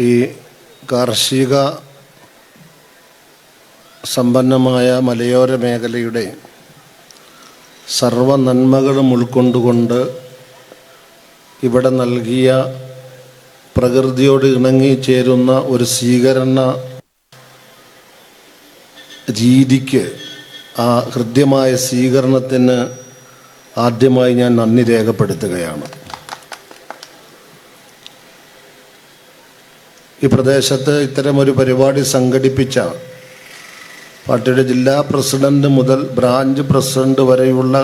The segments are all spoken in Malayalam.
ഈ കാർഷിക സമ്പന്നമായ മലയോര മേഖലയുടെ സർവ നന്മകളും ഉൾക്കൊണ്ടുകൊണ്ട് ഇവിടെ നൽകിയ പ്രകൃതിയോട് ഇണങ്ങി ചേരുന്ന ഒരു സ്വീകരണ രീതിക്ക് ആ ഹൃദ്യമായ സ്വീകരണത്തിന് ആദ്യമായി ഞാൻ നന്ദി രേഖപ്പെടുത്തുകയാണ്. ഈ പ്രദേശത്ത് ഒരു പരിപാടി സംഘടിപ്പിച്ച പാർട്ടിയുടെ ജില്ലാ പ്രസിഡന്റ് മുതൽ ബ്രാഞ്ച് പ്രസിഡന്റ് വരെയുള്ള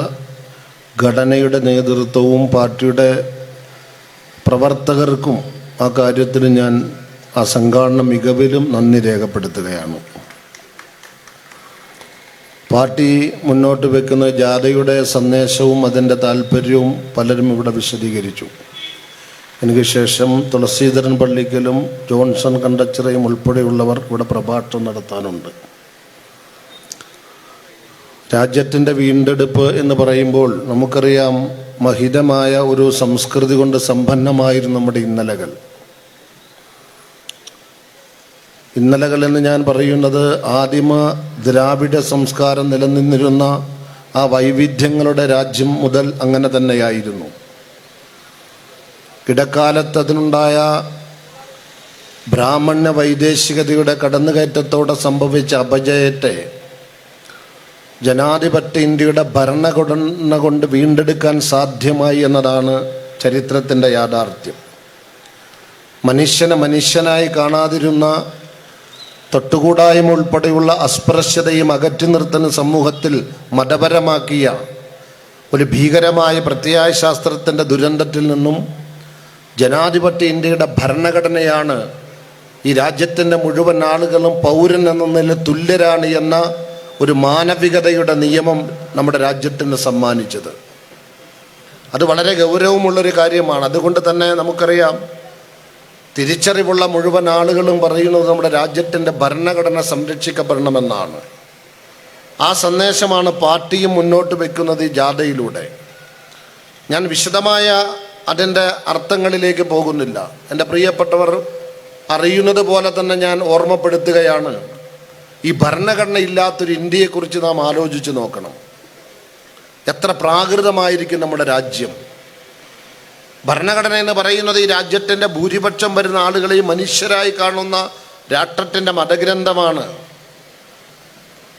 ഘടനയുടെ നേതൃത്വവും പാർട്ടിയുടെ പ്രവർത്തകർക്കും ആ കാര്യത്തിന് ഞാൻ ആ സംഘാടന മികവിലും നന്ദി രേഖപ്പെടുത്തുകയാണ്. പാർട്ടി മുന്നോട്ട് വെക്കുന്ന ജാഥയുടെ സന്ദേശവും അതിന്റെ താല്പര്യവും പലരും ഇവിടെ വിശദീകരിച്ചു. എനിക്ക് ശേഷം തുളസീധരൻ പള്ളിക്കലും ജോൺസൺ കണ്ടച്ചിറയും ഉൾപ്പെടെയുള്ളവർ ഇവിടെ പ്രഭാഷണം നടത്താനുണ്ട്. രാജ്യത്തിന്റെ വീണ്ടെടുപ്പ് എന്ന് പറയുമ്പോൾ നമുക്കറിയാം മഹിതമായ ഒരു സംസ്കൃതി കൊണ്ട് സമ്പന്നമായിരുന്നു നമ്മുടെ ഇന്നലകൾ. ഇന്നലകൾ എന്ന് ഞാൻ പറയുന്നത് ആദിമ ദ്രാവിഡ സംസ്കാരം നിലനിന്നിരുന്ന ആ വൈവിധ്യങ്ങളുടെ രാജ്യം മുതൽ അങ്ങനെ തന്നെയായിരുന്നു. ഇടക്കാലത്ത് അതിനുണ്ടായ ബ്രാഹ്മണ്യ വൈദേശികതയുടെ കടന്നുകയറ്റത്തോടെ സംഭവിച്ച അപജയത്തെ ജനാധിപത്യ ഇന്ത്യയുടെ ഭരണഘടന കൊണ്ട് വീണ്ടെടുക്കാൻ സാധ്യമായി എന്നതാണ് ചരിത്രത്തിന്റെ യാഥാർത്ഥ്യം. മനുഷ്യനെ മനുഷ്യനായി കാണാതിരുന്ന തൊട്ടുകൂടായ്മ ഉൾപ്പെടെയുള്ള അസ്പൃശ്യതയും അകറ്റി നിർത്തുന്ന സമൂഹത്തിൽ മതപരമാക്കിയ ഒരു ഭീകരമായ പ്രത്യയശാസ്ത്രത്തിന്റെ ദുരന്തത്തിൽ നിന്നും ജനാധിപത്യ ഇന്ത്യയുടെ ഭരണഘടനയാണ് ഈ രാജ്യത്തിന്റെ മുഴുവൻ ആളുകളും പൗരൻ എന്ന നില തുല്യരാണ് എന്ന ഒരു മാനവികതയുടെ നിയമം നമ്മുടെ രാജ്യത്തിന് സമ്മാനിച്ചത്. അത് വളരെ ഗൗരവമുള്ളൊരു കാര്യമാണ്. അതുകൊണ്ട് തന്നെ നമുക്കറിയാം തിരിച്ചറിവുള്ള മുഴുവൻ ആളുകളും പറയുന്നത് നമ്മുടെ രാജ്യത്തിന്റെ ഭരണഘടന സംരക്ഷിക്കപ്പെടണമെന്നാണ്. ആ സന്ദേശമാണ് പാർട്ടിയും മുന്നോട്ട് വെക്കുന്നത് ഈ ജാഥയിലൂടെ. ഞാൻ വിശദമായ അതിന്റെ അർത്ഥങ്ങളിലേക്ക് പോകുന്നില്ല. എന്റെ പ്രിയപ്പെട്ടവർ അറിയുന്നത് പോലെ തന്നെ ഞാൻ ഓർമ്മപ്പെടുത്തുകയാണ്. ഈ ഭരണഘടന ഇല്ലാത്തൊരു ഇന്ത്യയെക്കുറിച്ച് നാം ആലോചിച്ച് നോക്കണം. എത്ര പ്രാകൃതമായിരിക്കും നമ്മുടെ രാജ്യം. ഭരണഘടന എന്ന് പറയുന്നത് ഈ രാജ്യത്തിന്റെ ഭൂരിപക്ഷം വരുന്ന ആളുകളെ മനുഷ്യരായി കാണുന്ന രാഷ്ട്രത്തിന്റെ മതഗ്രന്ഥമാണ്.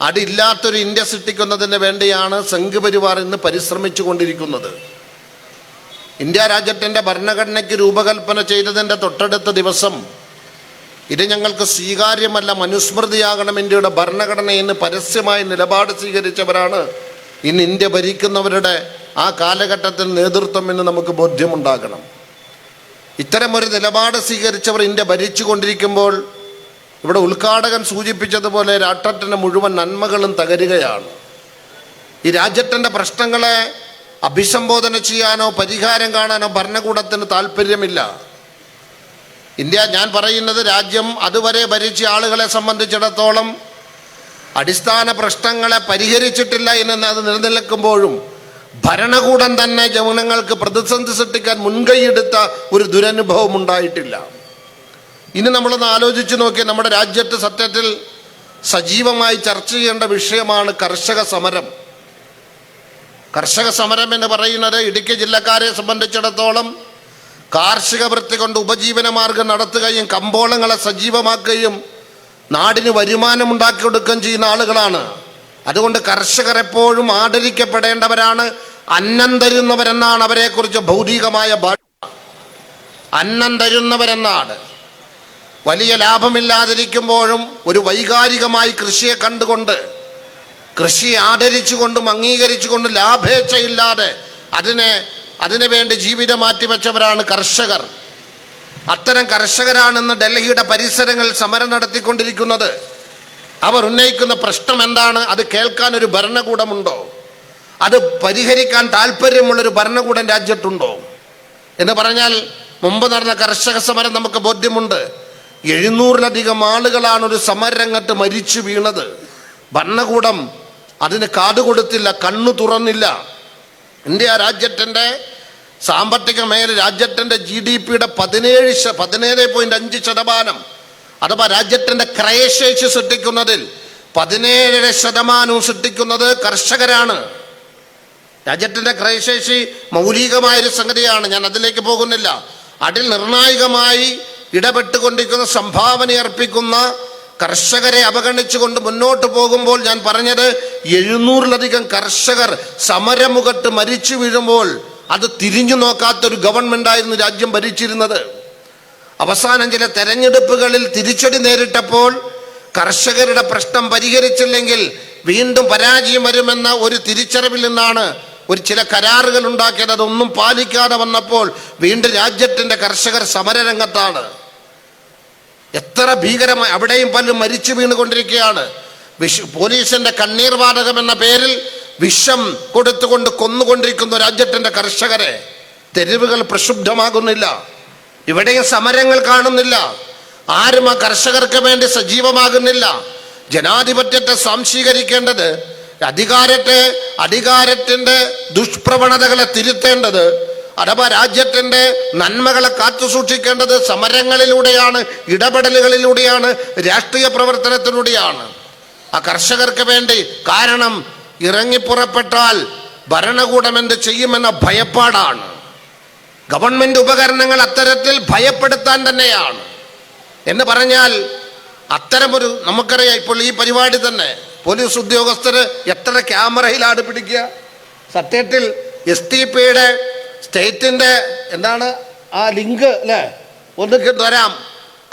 അതില്ലാത്തൊരു ഇന്ത്യ സൃഷ്ടിക്കുന്നതിന് വേണ്ടിയാണ് സംഘപരിവാർ ഇന്ന് പരിശ്രമിച്ചു കൊണ്ടിരിക്കുന്നത് ഇന്ത്യ രാജ്യത്തിന്റെ ഭരണഘടനയ്ക്ക് രൂപകൽപ്പന ചെയ്തതിന്റെ തൊട്ടടുത്ത ദിവസം ഇത് ഞങ്ങൾക്ക് സ്വീകാര്യമല്ല മനുസ്മൃതിയാകണം ഇന്ത്യയുടെ ഭരണഘടന എന്ന് പരസ്യമായി നിലപാട് സ്വീകരിച്ചവരാണ് ഇന്ന് ഇന്ത്യ ഭരിക്കുന്നവരുടെ ആ കാലഘട്ടത്തിൽ നേതൃത്വം എന്ന് നമുക്ക് ബോധ്യമുണ്ടാകണം. ഇത്തരമൊരു നിലപാട് സ്വീകരിച്ചവർ ഇന്ത്യ ഭരിച്ചുകൊണ്ടിരിക്കുമ്പോൾ ഇവിടെ ഉദ്ഘാടകൻ സൂചിപ്പിച്ചതുപോലെ രാഷ്ട്രത്തിന്റെ മുഴുവൻ നന്മകളും തകരുകയാണ്. ഈ രാജ്യത്തിന്റെ പ്രശ്നങ്ങളെ അഭിസംബോധന ചെയ്യാനോ പരിഹാരം കാണാനോ ഭരണകൂടത്തിന് താല്പര്യമില്ല. ഇന്ത്യ ഞാൻ പറയുന്നത് രാജ്യം അതുവരെ ഭരിച്ച ആളുകളെ സംബന്ധിച്ചിടത്തോളം അടിസ്ഥാന പ്രശ്നങ്ങളെ പരിഹരിച്ചിട്ടില്ല എന്ന് അത് നിലനിൽക്കുമ്പോഴും ഭരണകൂടം തന്നെ ജനങ്ങൾക്ക് പ്രതിസന്ധി സൃഷ്ടിക്കാൻ മുൻകൈയെടുത്ത ഒരു ദുരനുഭവം ഉണ്ടായിട്ടില്ല. ഇനി നമ്മളൊന്ന് ആലോചിച്ച് നോക്കി നമ്മുടെ രാജ്യത്ത് സത്യത്തിൽ സജീവമായി ചർച്ച ചെയ്യേണ്ട വിഷയമാണ് കർഷക സമരം. കർഷക സമരം എന്ന് പറയുന്നത് ഇടുക്കി ജില്ലക്കാരെ സംബന്ധിച്ചിടത്തോളം കാർഷിക വൃത്തി കൊണ്ട് ഉപജീവന മാർഗം നടത്തുകയും കമ്പോളങ്ങളെ സജീവമാക്കുകയും നാടിന് വരുമാനമുണ്ടാക്കി കൊടുക്കുകയും ചെയ്യുന്ന ആളുകളാണ്. അതുകൊണ്ട് കർഷകർ എപ്പോഴും ആദരിക്കപ്പെടേണ്ടവരാണ്. അന്നം തരുന്നവരെന്നാണ് അവരെക്കുറിച്ച് ഭൗതികമായ ഭാഷ അന്നം തരുന്നവരെന്നാണ്. വലിയ ലാഭമില്ലാതിരിക്കുമ്പോഴും ഒരു വൈകാരികമായി കൃഷിയെ കണ്ടുകൊണ്ട് കൃഷിയെ ആദരിച്ചുകൊണ്ടും അംഗീകരിച്ചുകൊണ്ടും ലാഭേച്ഛയില്ലാതെ അതിനെ അതിനു വേണ്ടി ജീവിതം മാറ്റിവെച്ചവരാണ് കർഷകർ. അത്തരം കർഷകരാണെന്ന് ഡൽഹിയുടെ പരിസരങ്ങൾ സമരം നടത്തിക്കൊണ്ടിരിക്കുന്നത്. അവർ ഉന്നയിക്കുന്ന പ്രശ്നം എന്താണ്? അത് കേൾക്കാൻ ഒരു ഭരണകൂടമുണ്ടോ? അത് പരിഹരിക്കാൻ താല്പര്യമുള്ളൊരു ഭരണകൂടം രാജ്യത്തുണ്ടോ? എന്ന് പറഞ്ഞാൽ മുമ്പ് നടന്ന കർഷക സമരം നമുക്ക് ബോധ്യമുണ്ട്. എഴുന്നൂറിലധികം ആളുകളാണ് ഒരു സമരരംഗത്ത് മരിച്ചു വീണത്. ഭരണകൂടം അതിന് കാതുകൊടുത്തില്ല കണ്ണു തുറന്നില്ല. ഇന്ത്യ രാജ്യത്തിന്റെ സാമ്പത്തിക മേഖല രാജ്യത്തിന്റെ ജി ഡി പിയുടെ പതിനേഴ് പതിനേഴ് പോയിന്റ് അഞ്ച് ശതമാനം അഥവാ രാജ്യത്തിന്റെ ക്രയശേഷി സൃഷ്ടിക്കുന്നതിൽ പതിനേഴ് ശതമാനവും സൃഷ്ടിക്കുന്നത് കർഷകരാണ്. രാജ്യത്തിന്റെ ക്രയശേഷി മൗലികമായൊരു സംഗതിയാണ് ഞാൻ അതിലേക്ക് പോകുന്നില്ല. അതിൽ നിർണായകമായി ഇടപെട്ടുകൊണ്ടിരിക്കുന്ന സംഭാവന അർപ്പിക്കുന്ന കർഷകരെ അവഗണിച്ചുകൊണ്ട് മുന്നോട്ട് പോകുമ്പോൾ ഞാൻ പറഞ്ഞത് എഴുന്നൂറിലധികം കർഷകർ സമരമുഖത്ത് മരിച്ചു വീഴുമ്പോൾ അത് തിരിഞ്ഞു നോക്കാത്തൊരു ഗവൺമെന്റ് ആയിരുന്നു രാജ്യം ഭരിച്ചിരുന്നത്. അവസാനം ചില തെരഞ്ഞെടുപ്പുകളിൽ തിരിച്ചടി നേരിട്ടപ്പോൾ കർഷകരുടെ പ്രശ്നം പരിഹരിച്ചില്ലെങ്കിൽ വീണ്ടും പരാജയം വരുമെന്ന ഒരു തിരിച്ചറിവിൽ നിന്നാണ് ഒരു ചില കരാറുകൾ ഉണ്ടാക്കിയത്. അതൊന്നും പാലിക്കാതെ വന്നപ്പോൾ വീണ്ടും രാജ്യത്തിന്റെ കർഷകർ സമരരംഗത്താണ്. എത്ര ഭീകരമായി അവിടെയും പലരും മരിച്ചു വീണുകൊണ്ടിരിക്കുകയാണ്. വിഷ പോലീസിന്റെ കണ്ണീർ വാടകം എന്ന പേരിൽ വിഷം കൊടുത്തുകൊണ്ട് കൊന്നുകൊണ്ടിരിക്കുന്ന രാജ്യത്തിന്റെ കർഷകരെ തെരുവുകൾ പ്രക്ഷുബ്ധമാകുന്നില്ല. ഇവിടെയും സമരങ്ങൾ കാണുന്നില്ല. ആരും ആ കർഷകർക്ക് വേണ്ടി സജീവമാകുന്നില്ല. ജനാധിപത്യത്തെ സ്വാംശീകരിക്കേണ്ടത് അധികാരത്തെ അധികാരത്തിന്റെ ദുഷ്പ്രവണതകളെ തിരുത്തേണ്ടത് അഥവാ രാജ്യത്തിന്റെ നന്മകളെ കാത്തു സൂക്ഷിക്കേണ്ടത് സമരങ്ങളിലൂടെയാണ് ഇടപെടലുകളിലൂടെയാണ് രാഷ്ട്രീയ പ്രവർത്തനത്തിലൂടെയാണ്. ആ കർഷകർക്ക് വേണ്ടി കാരണം ഇറങ്ങിപ്പുറപ്പെട്ടാൽ ഭരണകൂടം എന്ത് ചെയ്യുമെന്ന ഭയപ്പാടാണ്. ഗവൺമെന്റ് ഉപകരണങ്ങൾ അത്തരത്തിൽ ഭയപ്പെടുത്താൻ തന്നെയാണ്. എന്ന് പറഞ്ഞാൽ അത്തരമൊരു നമുക്കറിയാം ഇപ്പോൾ ഈ പരിപാടി തന്നെ പോലീസ് ഉദ്യോഗസ്ഥര് എത്ര ക്യാമറയിലാണ് പിടിക്കുക? സത്യത്തിൽ എസ് ടി പിയുടെ സ്റ്റേറ്റിന്റെ എന്താണ് ആ ലിങ്ക് അല്ലേ? ഒന്ന് തരാം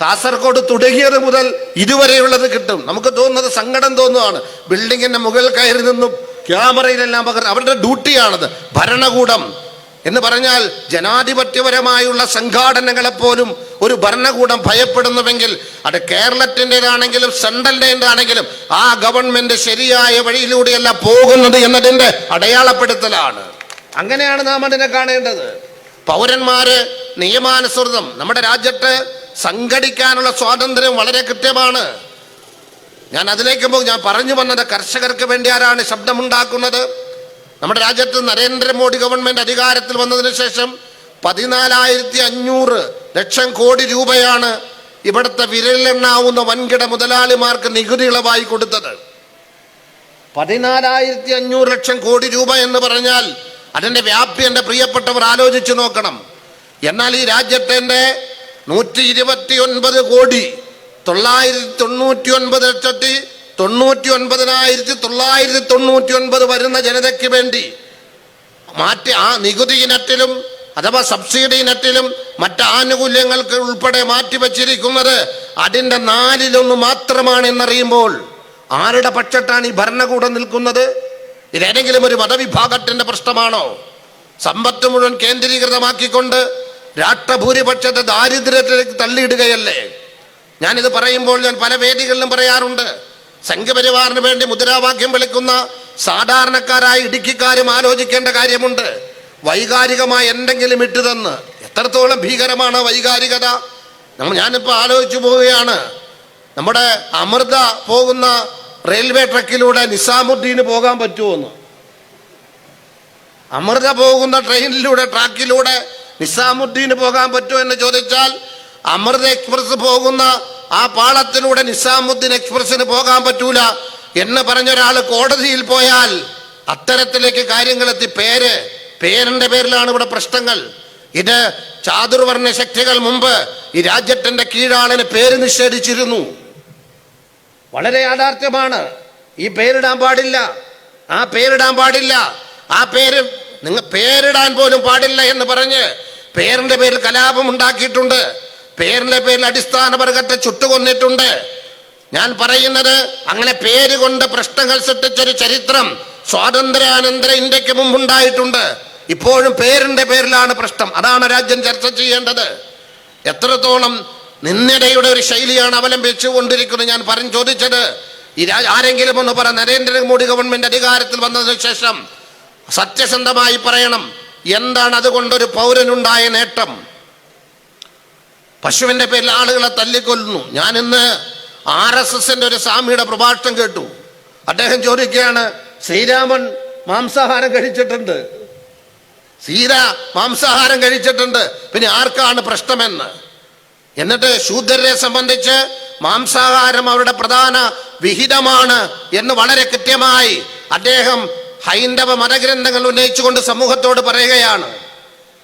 കാസർഗോഡ് തുടങ്ങിയത് മുതൽ ഇതുവരെയുള്ളത് കിട്ടും. നമുക്ക് തോന്നുന്നത് സങ്കടം തോന്നുവാണ്. ബിൽഡിങ്ങിന്റെ മുകളിൽ കയറി നിന്നും ക്യാമറയിലെല്ലാം പകർന്ന് അവരുടെ ഡ്യൂട്ടിയാണത് ഭരണകൂടം. എന്ന് പറഞ്ഞാൽ ജനാധിപത്യപരമായുള്ള സംഘാടനങ്ങളെപ്പോലും ഒരു ഭരണകൂടം ഭയപ്പെടുന്നുവെങ്കിൽ അത് കേരളത്തിന്റെതാണെങ്കിലും സെൻട്രലിന്റെതാണെങ്കിലും ആ ഗവൺമെന്റ് ശരിയായ വഴിയിലൂടെയല്ല പോകുന്നത് എന്നതിന്റെ അടയാളപ്പെടുത്തലാണ്. അങ്ങനെയാണ് നാം അതിനെ കാണേണ്ടത്. പൗരന്മാര് നിയമാനുസൃതം നമ്മുടെ രാജ്യത്ത് സംഘടിക്കാനുള്ള സ്വാതന്ത്ര്യം വളരെ കൃത്യമാണ്. ഞാൻ അതിലേക്ക് പോകും. ഞാൻ പറഞ്ഞു വന്നത് കർഷകർക്ക് വേണ്ടി ആരാണ് ശബ്ദമുണ്ടാക്കുന്നത്? നമ്മുടെ രാജ്യത്ത് നരേന്ദ്രമോദി ഗവൺമെന്റ് അധികാരത്തിൽ വന്നതിന് ശേഷം പതിനാലായിരത്തി അഞ്ഞൂറ് ലക്ഷം കോടി രൂപയാണ് ഇവിടുത്തെ വിരലിലെണ്ണാവുന്ന വൻകിട മുതലാളിമാർക്ക് നികുതി ഇളവായി കൊടുത്തത്. പതിനാലായിരത്തി അഞ്ഞൂറ് ലക്ഷം കോടി രൂപ എന്ന് പറഞ്ഞാൽ അതിന്റെ വ്യാപ്തി എന്റെ പ്രിയപ്പെട്ടവർ ആലോചിച്ചു നോക്കണം. എന്നാൽ ഈ രാജ്യത്തിന്റെ നൂറ്റി ഇരുപത്തി ഒൻപത് കോടി തൊള്ളായിരത്തി തൊണ്ണൂറ്റി ഒൻപത് ലക്ഷത്തി തൊണ്ണൂറ്റി ഒൻപതിനായിരത്തി തൊള്ളായിരത്തി തൊണ്ണൂറ്റി ഒൻപത് വരുന്ന ജനതയ്ക്ക് വേണ്ടി മാറ്റി ആ നികുതി ഇനത്തിലും അഥവാ സബ്സിഡി ഇനത്തിലും മറ്റ് ആനുകൂല്യങ്ങൾക്ക് ഉൾപ്പെടെ മാറ്റിവെച്ചിരിക്കുന്നത് അതിന്റെ നാലിലൊന്ന് മാത്രമാണ് എന്നറിയുമ്പോൾ ആരുടെ പക്ഷത്താണ് ഈ ഭരണകൂടം നിൽക്കുന്നത്? ഇതേതെങ്കിലും ഒരു മതവിഭാഗത്തിന്റെ പ്രശ്നമാണോ? സമ്പത്ത് മുഴുവൻ കേന്ദ്രീകൃതമാക്കിക്കൊണ്ട് രാഷ്ട്രഭൂരിപക്ഷത്തെ ദാരിദ്ര്യത്തിലേക്ക് തള്ളിയിടുകയല്ലേ? ഞാനിത് പറയുമ്പോൾ ഞാൻ പല വേദികളിലും പറയാറുണ്ട്. സംഘപരിവാറിന് വേണ്ടി മുദ്രാവാക്യം വിളിക്കുന്ന സാധാരണക്കാരായ ഇടുക്കിക്കാരും ആലോചിക്കേണ്ട കാര്യമുണ്ട്. വൈകാരികമായി എന്തെങ്കിലും ഇട്ടുതന്ന്. എത്രത്തോളം ഭീകരമാണ് വൈകാരികത. നമ്മൾ ഞാനിപ്പോൾ ആലോചിച്ചു പോവുകയാണ്. നമ്മുടെ അമൃത പോകുന്ന റെയിൽവേ ട്രക്കിലൂടെ നിസാമുദ്ദീന് പോകാൻ പറ്റുമെന്ന് അമൃത പോകുന്ന ട്രെയിനിലൂടെ ട്രാക്കിലൂടെ നിസാമുദ്ദീന് പോകാൻ പറ്റുമോ എന്ന് ചോദിച്ചാൽ അമൃത എക്സ്പ്രസ് പോകുന്ന ആ പാളത്തിലൂടെ നിസാമുദ്ദീൻ എക്സ്പ്രസിന് പോകാൻ പറ്റൂല എന്ന് പറഞ്ഞ ഒരാൾ കോടതിയിൽ പോയാൽ അത്തരത്തിലേക്ക് കാര്യങ്ങളെത്തി പേര് പേരിന്റെ പേരിലാണ് ഇവിടെ പ്രശ്നങ്ങൾ. ഇത് ചാതുർവർണ ശക്തികൾ മുമ്പ് ഈ രാജ്യത്തിന്റെ കീഴാളിന് പേര് നിഷേധിച്ചിരുന്നു. വളരെ യാഥാർത്ഥ്യമാണ്. ഈ പേരിടാൻ പാടില്ല. ആ പേരിടാൻ പാടില്ല. ആ പേര് നിങ്ങൾ പേരിടാൻ പോലും പാടില്ല എന്ന് പറഞ്ഞ് പേരിന്റെ പേരിൽ കലാപം ഉണ്ടാക്കിയിട്ടുണ്ട്. പേരിന്റെ പേരിൽ അടിസ്ഥാന വർഗത്തെ ചുട്ടുകൊന്നിട്ടുണ്ട്. ഞാൻ പറയുന്നത് അങ്ങനെ പേര് കൊണ്ട് പ്രശ്നങ്ങൾ സൃഷ്ടിച്ചൊരു ചരിത്രം സ്വാതന്ത്ര്യാനന്തര ഇന്ത്യയ്ക്ക് മുമ്പുണ്ടായിട്ടുണ്ട്. ഇപ്പോഴും പേരിന്റെ പേരിലാണ് പ്രശ്നം. അതാണ് രാജ്യം ചർച്ച ചെയ്യേണ്ടത്. എത്രത്തോളം നിന്ദയുടെ ഒരു ശൈലിയാണ് അവലംബിച്ചു കൊണ്ടിരിക്കുന്നത് ഞാൻ പറഞ്ഞു ചോദിച്ചത് ഈ ആരെങ്കിലും ഒന്ന് പറ നരേന്ദ്രമോദി ഗവൺമെന്റ് അധികാരത്തിൽ വന്നതിന് ശേഷം സത്യസന്ധമായി പറയണം. എന്താണ് അതുകൊണ്ടൊരു പൗരനുണ്ടായ നേട്ടം? പശുവിന്റെ പേരിൽ ആളുകളെ തല്ലിക്കൊല്ലുന്നു. ഞാൻ ഇന്ന് ആർ എസ് എസിന്റെ ഒരു സ്വാമിയുടെ പ്രഭാഷണം കേട്ടു. അദ്ദേഹം ചോദിക്കുകയാണ് ശ്രീരാമൻ മാംസാഹാരം കഴിച്ചിട്ടുണ്ട്. സീത മാംസാഹാരം കഴിച്ചിട്ടുണ്ട്. പിന്നെ ആർക്കാണ് പ്രശ്നമെന്ന്? എന്നിട്ട് ശൂദ്രരെ സംബന്ധിച്ച് മാംസാഹാരം അവരുടെ പ്രധാന വിഹിതമാണ് എന്ന് വളരെ കൃത്യമായി അദ്ദേഹം ഹൈന്ദവ മതഗ്രന്ഥങ്ങൾ ഉന്നയിച്ചുകൊണ്ട് സമൂഹത്തോട് പറയുകയാണ്.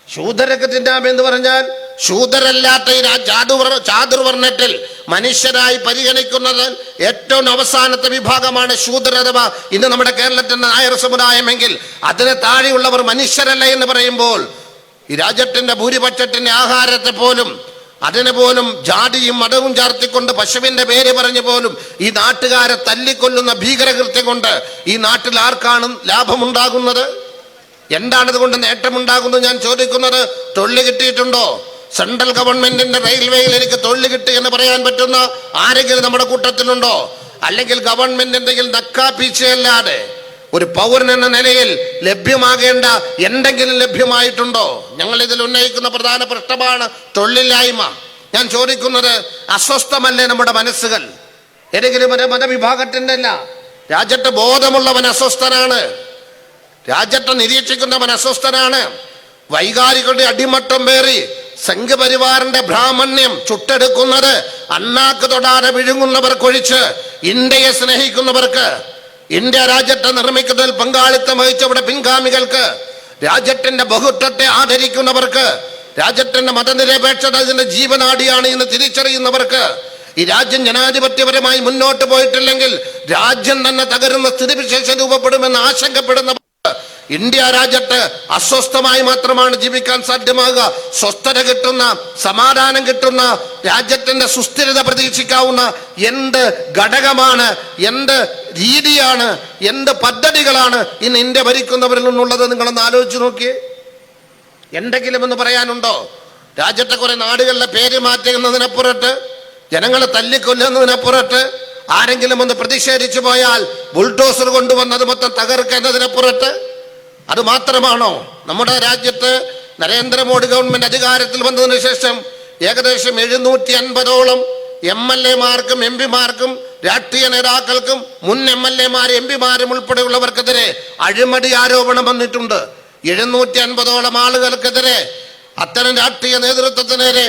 ശൂദ്രരൊക്കെ തിന്നാം എന്ന് പറഞ്ഞാൽ ശൂദ്രല്ലാത്ത ഈ ചാതുർവർണത്തിൽ മനുഷ്യരായി പരിഗണിക്കുന്നത് ഏറ്റവും അവസാനത്തെ വിഭാഗമാണ് ശൂദ്ര അഥവാ ഇന്ന് നമ്മുടെ കേരളത്തിൽ നായർ സമുദായമെങ്കിൽ അതിന് താഴെയുള്ളവർ മനുഷ്യരല്ല എന്ന് പറയുമ്പോൾ ഈ രാജ്യത്തിന്റെ ഭൂരിപക്ഷത്തിന്റെ ആഹാരത്തെ പോലും അതിന് പോലും ജാതിയും മതവും ചാർത്തിക്കൊണ്ട് പശുവിന്റെ പേര് പറഞ്ഞു പോലും ഈ നാട്ടുകാരെ തല്ലിക്കൊല്ലുന്ന ഭീകരകൃത്യം കൊണ്ട് ഈ നാട്ടിൽ ആർക്കാണ് ലാഭമുണ്ടാകുന്നത്? എന്താണ് ഇതുകൊണ്ട് നേട്ടമുണ്ടാകുന്നത് ഞാൻ ചോദിക്കുന്നത്? തൊഴിൽ കിട്ടിയിട്ടുണ്ടോ? സെൻട്രൽ ഗവൺമെന്റിന്റെ റെയിൽവേയിൽ എനിക്ക് തൊഴിൽ കിട്ടി എന്ന് പറയാൻ പറ്റുന്ന ആരെങ്കിലും നമ്മുടെ കൂട്ടത്തിലുണ്ടോ? അല്ലെങ്കിൽ ഗവൺമെന്റ് എന്തെങ്കിലും നക്കാപ്പീച്ചയല്ലാതെ ഒരു പൗരൻ എന്ന നിലയിൽ ലഭ്യമാകേണ്ട എന്തെങ്കിലും ലഭ്യമായിട്ടുണ്ടോ? ഞങ്ങൾ ഇതിൽ ഉന്നയിക്കുന്ന പ്രധാന പ്രശ്നമാണ് തൊഴിലില്ലായ്മ. ഞാൻ ചോദിക്കുന്നത് അസ്വസ്ഥമല്ലേ നമ്മുടെ മനസ്സുകൾ? ഏതെങ്കിലും ഒരു മതവിഭാഗത്തിന്റെ അല്ല രാജ്യത്തെ ബോധമുള്ളവൻ അസ്വസ്ഥനാണ്. രാജ്യത്തെ നിരീക്ഷിക്കുന്നവൻ അസ്വസ്ഥനാണ്. വൈകാരികളുടെ അടിമട്ടം പേറി സംഘപരിവാറിന്റെ ബ്രാഹ്മണ്യം ചുട്ടെടുക്കുന്നത് അണ്ണാക്ക് തൊടാതെ വിഴുങ്ങുന്നവർക്കൊഴിച്ച് ഇന്ത്യയെ സ്നേഹിക്കുന്നവർക്ക് ഇന്ത്യ രാജ്യത്തെ നിർമ്മിക്കുന്നതിൽ പങ്കാളിത്തം വഹിച്ചവിടെ പിൻഗാമികൾക്ക് രാജ്യത്തിന്റെ ബഹുത്വത്തെ ആദരിക്കുന്നവർക്ക് രാജ്യത്തിന്റെ മതനിരപേക്ഷത അതിന്റെ ജീവനാടിയാണ് എന്ന് തിരിച്ചറിയുന്നവർക്ക് ഈ രാജ്യം ജനാധിപത്യപരമായി മുന്നോട്ട് പോയിട്ടില്ലെങ്കിൽ രാജ്യം തന്നെ തകരുന്ന സ്ഥിതിവിശേഷം രൂപപ്പെടുമെന്ന് ആശങ്കപ്പെടുന്നവർ ഇന്ത്യ രാജ്യത്ത് അസ്വസ്ഥമായി മാത്രമാണ് ജീവിക്കാൻ സാധ്യമാകുക. സ്വസ്ഥത കിട്ടുന്ന സമാധാനം കിട്ടുന്ന രാജ്യത്തിന്റെ സുസ്ഥിരത പ്രതീക്ഷിക്കാവുന്ന എന്ത് ഘടകമാണ് എന്ത് രീതിയാണ് എന്ത് പദ്ധതികളാണ് ഇന്ന് ഇന്ത്യ ഭരിക്കുന്നവരിൽ നിന്നുള്ളത് നിങ്ങളൊന്ന് ആലോചിച്ച് നോക്കിയേ. എന്തെങ്കിലും എന്ന് പറയാനുണ്ടോ? രാജ്യത്തെ കുറെ നാടുകളിലെ പേര് മാറ്റുന്നതിനപ്പുറത്ത് ജനങ്ങളെ തല്ലിക്കൊല്ലുന്നതിനപ്പുറത്ത് ആരെങ്കിലും ഒന്ന് പ്രതിഷേധിച്ചു പോയാൽ ബുൾഡോസർ കൊണ്ടുവന്നത് മൊത്തം തകർക്കുന്നതിനപ്പുറത്ത് അത് മാത്രമാണോ നമ്മുടെ രാജ്യത്ത് നരേന്ദ്രമോദി ഗവൺമെന്റ് അധികാരത്തിൽ വന്നതിന് ശേഷം ഏകദേശം എഴുന്നൂറ്റി അൻപതോളം എം എൽ എമാർക്കും എം പിമാർക്കും രാഷ്ട്രീയ നേതാക്കൾക്കും മുൻ എം എൽ എമാരും എം പിമാരും ഉൾപ്പെടെയുള്ളവർക്കെതിരെ അഴിമതി ആരോപണം വന്നിട്ടുണ്ട്. എഴുന്നൂറ്റി അൻപതോളം ആളുകൾക്കെതിരെ അത്തരം രാഷ്ട്രീയ നേതൃത്വത്തിനെതിരെ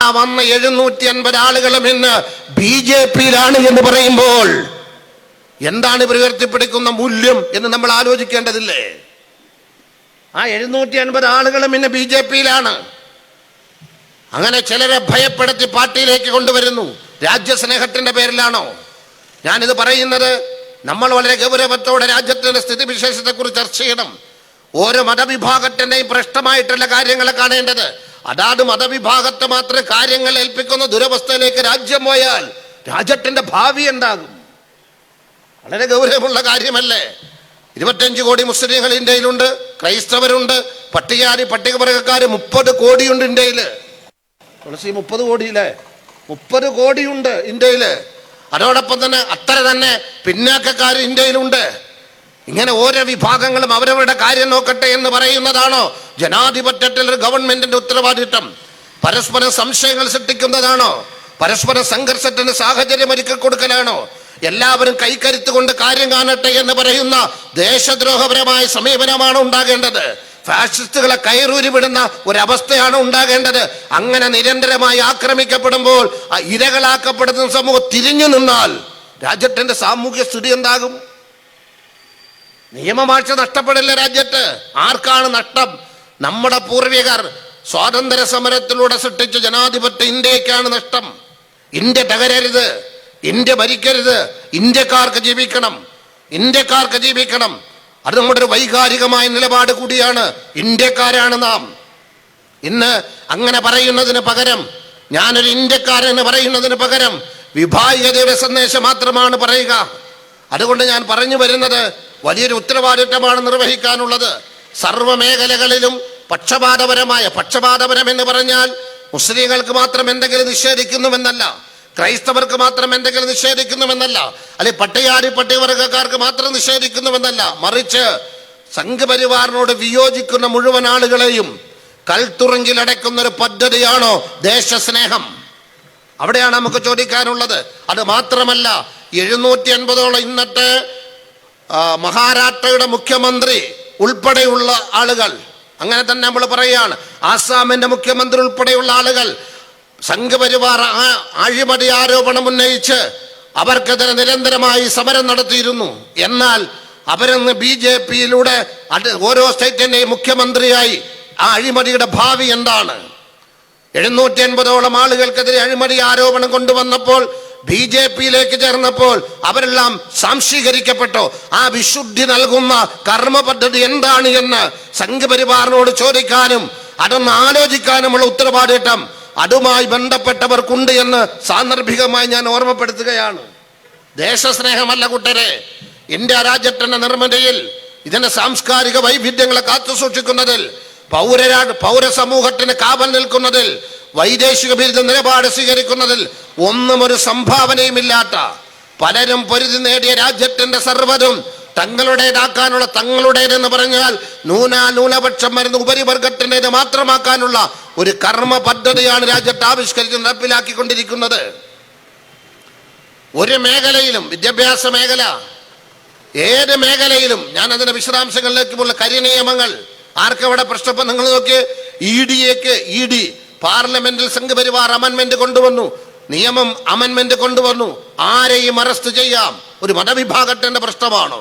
വന്ന എഴുന്നൂറ്റി അൻപത് ആളുകളും ഇന്ന് ബി ജെ പിയിലാണ് എന്ന് പറയുമ്പോൾ എന്താണ് ഇവർ ഉയർത്തിപ്പിടിക്കുന്ന മൂല്യം എന്ന് നമ്മൾ ആലോചിക്കേണ്ടതില്ലേ? ആ എഴുന്നൂറ്റി അൻപത് ആളുകളും ഇന്ന് ബി ജെ പിയിലാണ്. അങ്ങനെ ചിലരെ ഭയപ്പെടുത്തി പാർട്ടിയിലേക്ക് കൊണ്ടുവരുന്നു. രാജ്യസ്നേഹത്തിന്റെ പേരിലാണോ? ഞാനിത് പറയുന്നത് നമ്മൾ വളരെ ഗൗരവത്തോടെ രാജ്യത്തിന്റെ സ്ഥിതിവിശേഷത്തെക്കുറിച്ച് ചർച്ച ചെയ്യണം. ഓരോ മതവിഭാഗത്തിന്റെയും പ്രശ്നമായിട്ടുള്ള കാര്യങ്ങളെ കാണേണ്ടത്. അതാത് മതവിഭാഗത്തെ മാത്രം കാര്യങ്ങൾ ഏൽപ്പിക്കുന്ന ദുരവസ്ഥയിലേക്ക് രാജ്യം പോയാൽ രാജ്യത്തിന്റെ ഭാവി എന്താകും? വളരെ ഗൗരവമുള്ള കാര്യമല്ലേ? ഇരുപത്തഞ്ച് കോടി മുസ്ലിങ്ങൾ ഇന്ത്യയിലുണ്ട് ക്രൈസ്തവരുണ്ട് പട്ടികജാതി പട്ടികവർഗക്കാർ മുപ്പത് കോടിയുണ്ട് ഇന്ത്യയിൽ തുളസി മുപ്പത് കോടിയില്ലേ? മുപ്പത് കോടിയുണ്ട് ഇന്ത്യയിൽ അതോടൊപ്പം തന്നെ അത്ര തന്നെ പിന്നാക്കക്കാർ ഇന്ത്യയിലുണ്ട്. ഇങ്ങനെ ഓരോ വിഭാഗങ്ങളും അവരവരുടെ കാര്യം നോക്കട്ടെ എന്ന് പറയുന്നതാണോ ജനാധിപത്യത്തിൽ ഒരു ഗവൺമെന്റിന്റെ ഉത്തരവാദിത്തം പരസ്പരം സംശയങ്ങൾ സൃഷ്ടിക്കുന്നതാണോ? പരസ്പര സംഘർഷത്തിന് സാഹചര്യം ഒരുക്കി കൊടുക്കലാണോ? എല്ലാവരും കൈക്കരുത്ത് കൊണ്ട് കാര്യം കാണട്ടെ എന്ന് പറയുന്ന ദേശദ്രോഹപരമായ സമീപനമാണ് ഉണ്ടാകേണ്ടത്. ഫാഷിസ്റ്റുകളെ കയറൂരി വിടുന്ന ഒരവസ്ഥയാണ് ഉണ്ടാകേണ്ടത്. അങ്ങനെ നിരന്തരമായി ആക്രമിക്കപ്പെടുമ്പോൾ ഇരകളാക്കപ്പെടുന്ന സമൂഹം തിരിഞ്ഞു നിന്നാൽ രാജ്യത്തിന്റെ സാമൂഹ്യ സ്ഥിതി എന്താകും? നിയമവാഴ്ച നഷ്ടപ്പെടില്ല രാജ്യത്ത്. ആർക്കാണ് നഷ്ടം? നമ്മുടെ പൂർവികർ സ്വാതന്ത്ര്യ സമരത്തിലൂടെ സൃഷ്ടിച്ച ജനാധിപത്യ ഇന്ത്യക്കാണ് നഷ്ടം. ഇന്ത്യ തകരരുത്. ഇന്ത്യ ഭരിക്കരുത്. ഇന്ത്യക്കാർക്ക് ജീവിക്കണം. ഇന്ത്യക്കാർക്ക് ജീവിക്കണം. അത് നമ്മുടെ ഒരു വൈകാരികമായ നിലപാട് കൂടിയാണ്. ഇന്ത്യക്കാരാണ് നാം. ഇന്ന് അങ്ങനെ പറയുന്നതിന് പകരം ഞാനൊരു ഇന്ത്യക്കാരൻ എന്ന് പറയുന്നതിന് പകരം വിഭാഗീയതയുടെ സന്ദേശം മാത്രമാണ് പറയുക. അതുകൊണ്ട് ഞാൻ പറഞ്ഞു വരുന്നത് വലിയൊരു ഉത്തരവാദിത്തമാണ് നിർവഹിക്കാനുള്ളത്. സർവ മേഖലകളിലും പക്ഷപാതപരമായ പക്ഷപാതപരം എന്ന് പറഞ്ഞാൽ മുസ്ലിങ്ങൾക്ക് മാത്രം എന്തെങ്കിലും നിഷേധിക്കുന്നുവെന്നല്ല. ക്രൈസ്തവർക്ക് മാത്രം എന്തെങ്കിലും നിഷേധിക്കുന്നുവെന്നല്ല. അല്ലെ പട്ടികാരി പട്ടികവർഗക്കാർക്ക് മാത്രം നിഷേധിക്കുന്നുവെന്നല്ല. മറിച്ച് സംഘപരിവാറിനോട് വിയോജിക്കുന്ന മുഴുവൻ ആളുകളെയും കൽത്തുറങ്കിൽ അടയ്ക്കുന്ന ഒരു പദ്ധതിയാണോ ദേശസ്നേഹം? അവിടെയാണ് നമുക്ക് ചോദിക്കാനുള്ളത്. അത് മാത്രമല്ല എഴുന്നൂറ്റി അൻപതോളം ഇന്നത്തെ മഹാരാഷ്ട്രയുടെ മുഖ്യമന്ത്രി ഉൾപ്പെടെയുള്ള ആളുകൾ. അങ്ങനെ തന്നെ നമ്മൾ പറയുകയാണ് ആസാമിന്റെ മുഖ്യമന്ത്രി ഉൾപ്പെടെയുള്ള ആളുകൾ. സംഘപരിവാർ അഴിമതി ആരോപണം ഉന്നയിച്ച് അവർക്കെതിരെ നിരന്തരമായി സമരം നടത്തിയിരുന്നു. എന്നാൽ അവരെന്ന് ബി ജെ പിയിലൂടെ ഓരോ സ്റ്റേറ്റിന്റെയും മുഖ്യമന്ത്രിയായി ആ അഴിമതിയുടെ ഭാവി എന്താണ്? എഴുന്നൂറ്റി എൺപതോളം ആളുകൾക്കെതിരെ അഴിമതി ആരോപണം കൊണ്ടുവന്നപ്പോൾ ബി ജെ പിയിലേക്ക് ചേർന്നപ്പോൾ അവരെല്ലാം സാംശീകരിക്കപ്പെട്ടു? ആ വിശുദ്ധി നൽകുന്ന കർമ്മ പദ്ധതി എന്താണ് എന്ന് സംഘപരിവാറിനോട് ചോദിക്കാനും അതൊന്ന് ആലോചിക്കാനുമുള്ള ഉത്തരവാദിത്തം അതുമായി ബന്ധപ്പെട്ടവർക്കുണ്ട് എന്ന് സാന്ദർഭികമായി ഞാൻ ഓർമ്മപ്പെടുത്തുകയാണ്. ദേശസ്നേഹമല്ല കൂട്ടരെ. ഇന്ത്യ രാജ്യത്തിന്റെ നിർമ്മിതിയിൽ ഇതിന്റെ സാംസ്കാരിക വൈവിധ്യങ്ങളെ കാത്തു സൂക്ഷിക്കുന്നതിൽ പൗരരാ പൗരസമൂഹത്തിന് കാവൽ നിൽക്കുന്നതിൽ വൈദേശിക ബിരുദ നിലപാട് സ്വീകരിക്കുന്നതിൽ ഒന്നും ഒരു സംഭാവനയുമില്ലാത്ത പലരും പൊരുതി നേടിയ രാജ്യത്തിന്റെ സർവതും തങ്ങളുടേതാക്കാനുള്ള തങ്ങളുടേതെന്ന് പറഞ്ഞാൽ നൂനാ ന്യൂനപക്ഷം വരുന്ന ഉപരിവർഗത്തിന്റെത് മാത്രമാക്കാനുള്ള ഒരു കർമ്മ പദ്ധതിയാണ് രാജ്യത്ത് ആവിഷ്കരിച്ച് നടപ്പിലാക്കിക്കൊണ്ടിരിക്കുന്നത്. ഒരു മേഖലയിലും വിദ്യാഭ്യാസ മേഖല ഏത് മേഖലയിലും ഞാൻ അതിന്റെ വിശദാംശങ്ങളിലേക്കുമുള്ള കരിനിയമങ്ങൾ ആർക്കവിടെ പ്രശ്നപ്പം നിങ്ങൾ നോക്കി ഇ ഡിയേക്ക് ഇ ഡി പാർലമെന്റിൽ സംഘപരിവാർ അമൻമെന്റ് കൊണ്ടുവന്നു നിയമം അമൻമെന്റ് കൊണ്ടുവന്നു ആരെയും അറസ്റ്റ് ചെയ്യാം ഒരു മതവിഭാഗത്തിന്റെ പ്രശ്നമാണോ?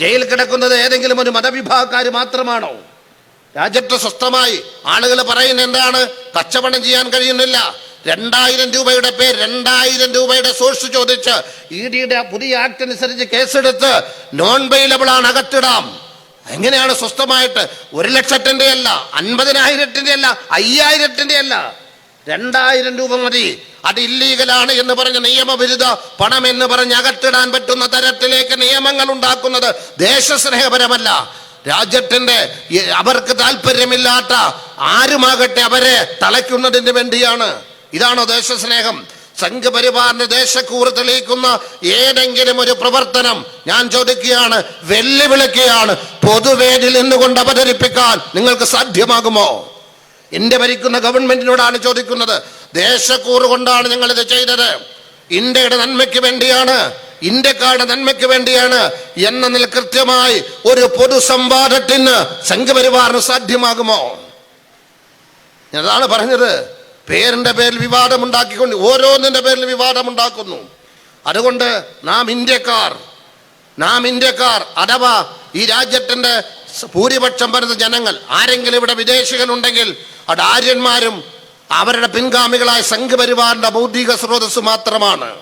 ജയിൽ കിടക്കുന്നത് ഏതെങ്കിലും ഒരു മതവിഭാഗക്കാർ മാത്രമാണോ? രാജ്യത്ത് സ്വസ്ഥമായി ആളുകൾ പറയുന്ന എന്താണ്? കച്ചവടം ചെയ്യാൻ കഴിയുന്നില്ല. രണ്ടായിരം രൂപയുടെ പേര് രണ്ടായിരം രൂപയുടെ സോഴ്സ് ചോദിച്ച് ഇ ഡിയുടെ പുതിയ ആക്ട് അനുസരിച്ച് കേസെടുത്ത് നോൺ ബെയിലബിൾ ആണ് അകത്തിടാം. എങ്ങനെയാണ് സ്വസ്ഥമായിട്ട്? ഒരു ലക്ഷത്തിന്റെ അല്ല അൻപതിനായിരത്തിന്റെ അല്ല അയ്യായിരത്തിന്റെ അല്ല രണ്ടായിരം രൂപ മതി. അത് ഇല്ലീഗലാണ് എന്ന് പറഞ്ഞ നിയമവിരുദ്ധ പണം എന്ന് പറഞ്ഞ് അകത്തിടാൻ പറ്റുന്ന തരത്തിലേക്ക് നിയമങ്ങൾ ഉണ്ടാക്കുന്നത് ദേശസ്നേഹപരമല്ല. രാജ്യത്തിന്റെ അവർക്ക് താല്പര്യമില്ലാത്ത ആരുമാകട്ടെ അവരെ തളയ്ക്കുന്നതിന് വേണ്ടിയാണ്. ഇതാണോ ദേശസ്നേഹം? സംഘപരിവാറിന് ദേശക്കൂറ് തെളിയിക്കുന്ന ഏതെങ്കിലും ഒരു പ്രവർത്തനം ഞാൻ ചോദിക്കുകയാണ് വെല്ലുവിളിക്കുകയാണ് പൊതുവേദിയിൽ നിന്നുകൊണ്ട് അവതരിപ്പിക്കാൻ നിങ്ങൾക്ക് സാധ്യമാകുമോ? ഇന്ത്യ ഭരിക്കുന്ന ഗവൺമെന്റിനോടാണ് ചോദിക്കുന്നത്. ദേശക്കൂറ് കൊണ്ടാണ് ഞങ്ങൾ ഇത് ചെയ്തത്. ഇന്ത്യയുടെ നന്മയ്ക്ക് വേണ്ടിയാണ് ഇന്ത്യക്കാരുടെ നന്മയ്ക്ക് വേണ്ടിയാണ് എന്ന നില കൃത്യമായി ഒരു പൊതുസംവാദത്തിന് സംഘപരിവാറിന് സാധ്യമാകുമോ? ഞാൻ അതാണ് പറഞ്ഞത്. പേരിന്റെ പേരിൽ വിവാദമുണ്ടാക്കിക്കൊണ്ട് ഓരോന്നിന്റെ പേരിൽ വിവാദമുണ്ടാക്കുന്നു. അതുകൊണ്ട് നാം ഇന്ത്യക്കാർ നാം ഇന്ത്യക്കാർ അഥവാ ഈ രാജ്യത്തിന്റെ സ- ഭൂരിപക്ഷം വരുന്ന ജനങ്ങൾ ആരെങ്കിലും ഇവിടെ വിദേശികളുണ്ടെങ്കിൽ അവിടെ ആര്യന്മാരും അവരുടെ പിൻഗാമികളായ സംഘപരിവാറിന്റെ ബൗദ്ധിക സ്രോതസ് മാത്രമാണ്.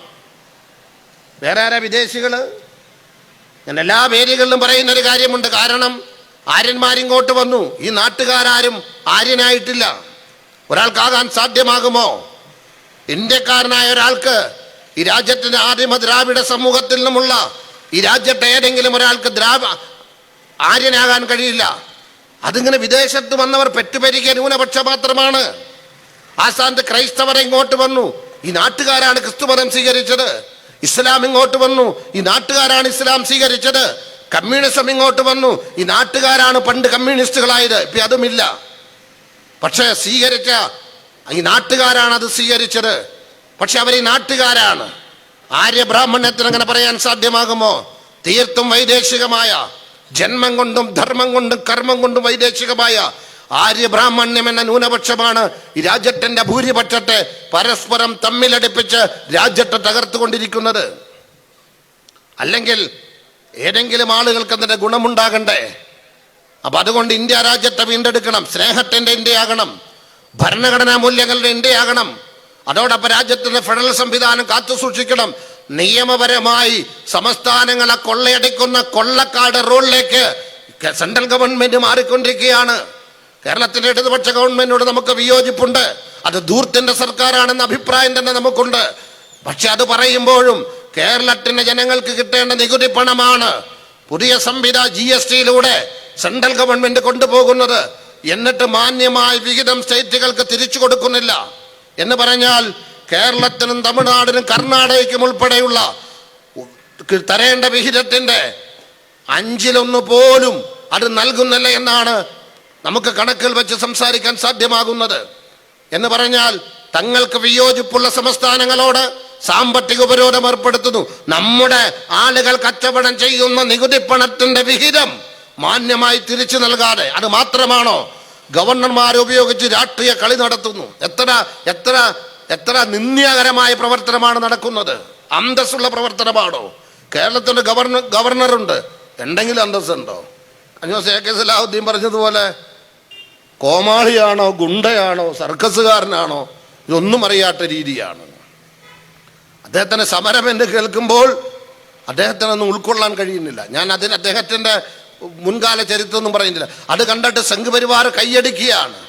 വേറെ ആരാ വിദേശികൾ? ഞാൻ എല്ലാ പേരുകളിലും പറയുന്ന ഒരു കാര്യമുണ്ട്. കാരണം ആര്യന്മാരിങ്ങോട്ട് വന്നു. ഈ നാട്ടുകാരും ആര്യനായിട്ടില്ല. ഒരാൾക്കാകാൻ സാധ്യമാകുമോ? ഇന്ത്യക്കാരനായ ഒരാൾക്ക് ഈ രാജ്യത്തിന്റെ ആദിമ ദ്രാവിഡ സമൂഹത്തിൽ നിന്നുമുള്ള ഈ രാജ്യത്തെ ഏതെങ്കിലും ഒരാൾക്ക് ദ്രാവ ആര്യനാകാൻ കഴിയില്ല. അതിങ്ങനെ വിദേശത്ത് വന്നവർ പെറ്റുപരിക്കുക ന്യൂനപക്ഷ മാത്രമാണ് സ്ഥാനത്ത് ക്രൈസ്തവർ ഇങ്ങോട്ട് വന്നു. ഈ നാട്ടുകാരാണ് ക്രിസ്തുമതം സ്വീകരിച്ചത്. ഇസ്ലാം ഇങ്ങോട്ട് വന്നു. ഈ നാട്ടുകാരാണ് ഇസ്ലാം സ്വീകരിച്ചത്. കമ്മ്യൂണിസം ഇങ്ങോട്ട് വന്നു. ഈ നാട്ടുകാരാണ് പണ്ട് കമ്മ്യൂണിസ്റ്റുകളായത്. ഇപ്പൊ അതുമില്ല. പക്ഷേ സ്വീകരിച്ച ഈ നാട്ടുകാരാണ് അത് സ്വീകരിച്ചത്. പക്ഷെ അവർ ഈ നാട്ടുകാരാണ്. ആര്യബ്രാഹ്മണ്യത്തിന് അങ്ങനെ പറയാൻ സാധ്യമാകുമോ? തീർത്തും വൈദേശികമായ ജന്മം കൊണ്ടും ധർമ്മം കൊണ്ടും കർമ്മം കൊണ്ടും വൈദേശികമായ ആര്യ ബ്രാഹ്മണ്യം എന്ന ന്യൂനപക്ഷമാണ് ഈ രാജ്യത്തിന്റെ ഭൂരിപക്ഷത്തെ പരസ്പരം തമ്മിലടിപ്പിച്ച് രാജ്യത്തെ തകർത്തുകൊണ്ടിരിക്കുന്നത്. അല്ലെങ്കിൽ ഏതെങ്കിലും ആളുകൾക്ക് അതിന്റെ ഗുണമുണ്ടാകണ്ടേ? അപ്പൊ അതുകൊണ്ട് ഇന്ത്യ രാജ്യത്തെ വീണ്ടെടുക്കണം സ്നേഹത്തിന്റെ ഇന്ത്യയാകണം ഭരണഘടനാ മൂല്യങ്ങളുടെ ഇന്ത്യയാകണം. അതോടൊപ്പം രാജ്യത്തിന്റെ ഫെഡറൽ സംവിധാനം കാത്തു സൂക്ഷിക്കണം നിയമപരമായി സംസ്ഥാനങ്ങളെ കൊള്ളയടിക്കുന്ന കൊള്ളക്കാട് റോളിലേക്ക് സെൻട്രൽ ഗവൺമെന്റ് മാറിക്കൊണ്ടിരിക്കുകയാണ്. കേരളത്തിന്റെ ഇടതുപക്ഷ ഗവൺമെന്റിനോട് നമുക്ക് വിയോജിപ്പുണ്ട്. അത് ധൂർത്തിന്റെ സർക്കാരാണെന്ന അഭിപ്രായം തന്നെ നമുക്കുണ്ട്. പക്ഷെ അത് പറയുമ്പോഴും കേരളത്തിന്റെ ജനങ്ങൾക്ക് കിട്ടേണ്ട നികുതി പണമാണ് പുതിയ സംവിധാ ജി എസ് ടിയിലൂടെ സെൻട്രൽ ഗവൺമെന്റ് കൊണ്ടുപോകുന്നത്. എന്നിട്ട് മാന്യമായ വിഹിതം സ്റ്റേറ്റുകൾക്ക് തിരിച്ചു കൊടുക്കുന്നില്ല. എന്ന് പറഞ്ഞാൽ കേരളത്തിനും തമിഴ്നാടിനും കർണാടകയ്ക്കും ഉൾപ്പെടെയുള്ള തരേണ്ട വിഹിതത്തിന്റെ അഞ്ചിലൊന്ന് പോലും അത് നൽകുന്നില്ല എന്നാണ് നമുക്ക് കണക്കിൽ വെച്ച് സംസാരിക്കാൻ സാധ്യമാകുന്നത്. എന്ന് പറഞ്ഞാൽ തങ്ങൾക്ക് വിയോജിപ്പുള്ള സംസ്ഥാനങ്ങളോട് സാമ്പത്തിക ഉപരോധം ഏർപ്പെടുത്തുന്നു. നമ്മുടെ ആളുകൾ കച്ചവടം ചെയ്യുന്ന നികുതി പണത്തിന്റെ വിഹിതം മാന്യമായി തിരിച്ചു നൽകാതെ അത് മാത്രമാണോ ഗവർണർമാരെ ഉപയോഗിച്ച് രാഷ്ട്രീയ കളി നടത്തുന്നു? എത്ര എത്ര എത്ര നിന്ദ്യകരമായ പ്രവർത്തനമാണ് നടക്കുന്നത്? അന്തസ്സുള്ള പ്രവർത്തനമാണോ? കേരളത്തിന്റെ ഗവർണർ ഗവർണറുണ്ട്. എന്തെങ്കിലും അന്തസ്സുണ്ടോ? കഴിഞ്ഞ ദിവസം എ കെ സലാഹുദ്ദീൻ പറഞ്ഞതുപോലെ കോമാളിയാണോ ഗുണ്ടയാണോ സർക്കസുകാരനാണോ ഇതൊന്നും അറിയാത്ത രീതിയാണ്. അദ്ദേഹത്തിന് സമരം എന്ന് കേൾക്കുമ്പോൾ അദ്ദേഹത്തിനൊന്നും ഉൾക്കൊള്ളാൻ കഴിയുന്നില്ല. ഞാൻ അതിന് അദ്ദേഹത്തിന്റെ മുൻകാല ചരിത്രമൊന്നും പറയുന്നില്ല. അത് കണ്ടിട്ട് സംഘപരിവാർ കൈയടിക്കുകയാണ്.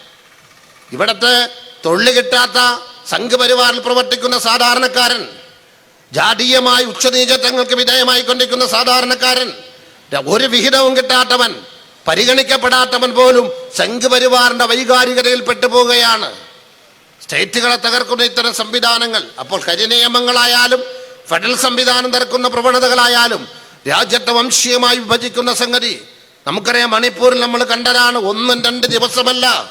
ഇവിടുത്തെ തൊഴിൽ കിട്ടാത്ത സംഘപരിവാറിൽ പ്രവർത്തിക്കുന്ന സാധാരണക്കാരൻ ജാതീയമായി ഉച്ചനീചത്വങ്ങൾക്ക് വിധേയമായി കൊണ്ടിരിക്കുന്ന സാധാരണക്കാരൻ ഒരു വിഹിതവും കിട്ടാത്തവൻ പരിഗണിക്കപ്പെടാത്തവൻ പോലും സംഘപരിവാറിന്റെ വൈകാരികതയിൽ പെട്ടുപോവുകയാണ് സ്റ്റേറ്റുകളെ തകർക്കുന്ന ഇത്തരം സംവിധാനങ്ങൾ അപ്പോൾ കരിനിയമങ്ങളായാലും ഫെഡറൽ സംവിധാനം തകർക്കുന്ന പ്രവണതകളായാലും രാജ്യത്തെ വംശീയമായി വിഭജിക്കുന്ന സംഗതി നമുക്കറിയാം മണിപ്പൂരിൽ നമ്മൾ കണ്ടതാണ്. ഒന്നും രണ്ട് ദിവസമല്ല.